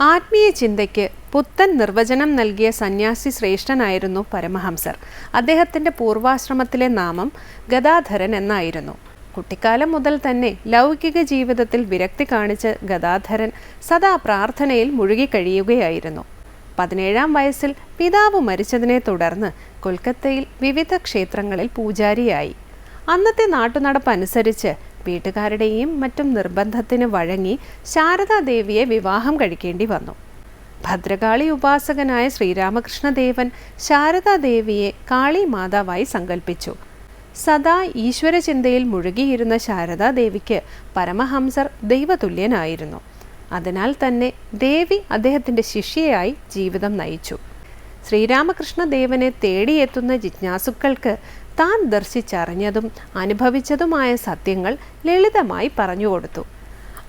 ആത്മീയ ചിന്തയ്ക്ക് പുത്തൻ നിർവചനം നൽകിയ സന്യാസി ശ്രേഷ്ഠനായിരുന്നു പരമഹംസർ. അദ്ദേഹത്തിന്റെ പൂർവാശ്രമത്തിലെ നാമം ഗദാധരൻ എന്നായിരുന്നു. കുട്ടിക്കാലം മുതൽ തന്നെ ലൗകിക ജീവിതത്തിൽ വിരക്തി കാണിച്ച ഗദാധരൻ സദാ പ്രാർത്ഥനയിൽ മുഴുകിക്കഴിയുകയായിരുന്നു പതിനേഴാം വയസ്സിൽ പിതാവ് മരിച്ചതിനെ തുടർന്ന് കൊൽക്കത്തയിൽ വിവിധ ക്ഷേത്രങ്ങളിൽ പൂജാരിയായി. അന്നത്തെ നാട്ടുനടപ്പ് അനുസരിച്ച് വീട്ടുകാരുടെയും മറ്റും നിർബന്ധത്തിന് വഴങ്ങി ശാരദാദേവിയെ വിവാഹം കഴിക്കേണ്ടി വന്നു. ഭദ്രകാളി ഉപാസകനായ ശ്രീരാമകൃഷ്ണദേവൻ ശാരദാദേവിയെ കാളി മാതാവായി സങ്കല്പിച്ചു സദാ ഈശ്വരചിന്തയിൽ മുഴുകിയിരുന്ന ശാരദാദേവിക്ക് പരമഹംസർ ദൈവതുല്യനായിരുന്നു. അതിനാൽ തന്നെ ദേവി അദ്ദേഹത്തിന്റെ ശിഷ്യയായി ജീവിതം നയിച്ചു. ശ്രീരാമകൃഷ്ണദേവനെ തേടിയെത്തുന്ന ജിജ്ഞാസുക്കൾക്ക് താൻ ദർശിച്ചറിഞ്ഞതും അനുഭവിച്ചതുമായ സത്യങ്ങൾ ലളിതമായി പറഞ്ഞുകൊടുത്തു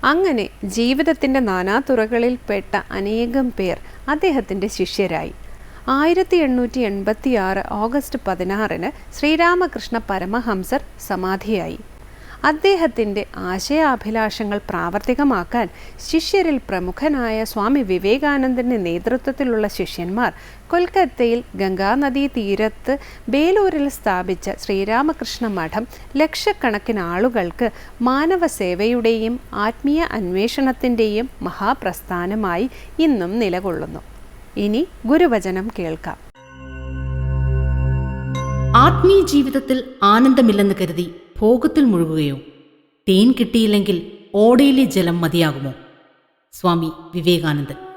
അങ്ങനെ ജീവിതത്തിന്റെ നാനാതുറകളിൽ പെട്ട അനേകം പേർ അദ്ദേഹത്തിന്റെ ശിഷ്യരായി. ആയിരത്തി എണ്ണൂറ്റി എൺപത്തി ആറ് ഓഗസ്റ്റ് പതിനാറിന് ശ്രീരാമകൃഷ്ണ പരമഹംസർ സമാധിയായി. അദ്ദേഹത്തിന്റെ ആശയാഭിലാഷങ്ങൾ പ്രാവർത്തികമാക്കാൻ ശിഷ്യരിൽ പ്രമുഖനായ സ്വാമി വിവേകാനന്ദന്റെ നേതൃത്വത്തിലുള്ള ശിഷ്യന്മാർ കൊൽക്കത്തയിൽ ഗംഗാനദീ തീരത്ത് ബേലൂരിൽ സ്ഥാപിച്ച ശ്രീരാമകൃഷ്ണ മഠം ലക്ഷക്കണക്കിന് ആളുകൾക്ക് മാനവ സേവയുടെയും ആത്മീയ അന്വേഷണത്തിന്റെയും മഹാപ്രസ്ഥാനമായി ഇന്നും നിലകൊള്ളുന്നു. ഇനി ഗുരുവചനം കേൾക്കാം. ആത്മീയ ജീവിതത്തിൽ ആനന്ദമില്ലെന്ന് കരുതി ഭോഗത്തിൽ മുഴുകുകയോ. തേൻ കിട്ടിയില്ലെങ്കിൽ ഓടയിലെ ജലം മതിയാകുമോ? സ്വാമി വിവേകാനന്ദൻ.